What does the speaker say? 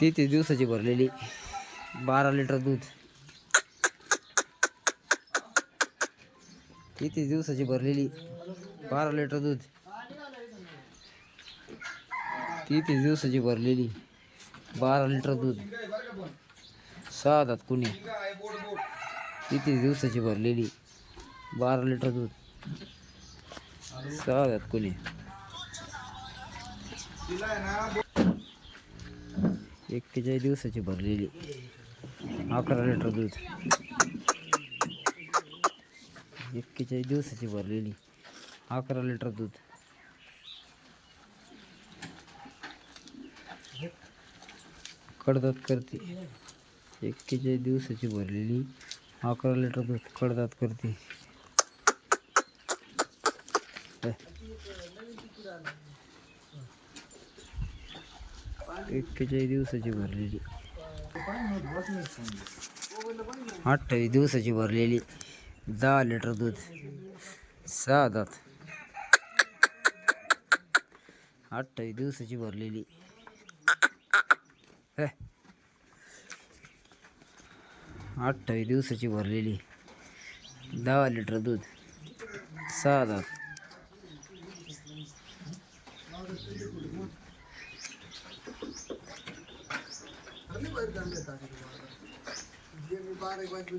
तेहतीस दिवसाची भरलेली. बारा लिटर दूध. किती दिवसाची भरलेली. बारा लिटर दूध. किती दिवसाची भरलेली. बारा लिटर दूध. सहा कुणी. किती दिवसाची भरलेली. बारा लिटर दूध. सहा कुणी. एक्केचाळीस दिवसाची भरलेली. अकरा लिटर दूध. एक्केचाळीस दिवसाची भरलेली. अकरा लिटर दूध. कडदात करते. एक्केचाळीस दिवसाची भरलेली. अकरा लिटर दूध कडदात करते. एक्केचाळीस दिवसाची भरलेली. अठ्ठावीस दिवसाची भरलेली. दहा लिटर दूध. सहा दात. अठ्ठावीस दिवसाची भरलेली. अठ्ठावीस दिवसाची भरलेली. दहा लिटर दूध. सहा दात. जे मी बारा एक वाजून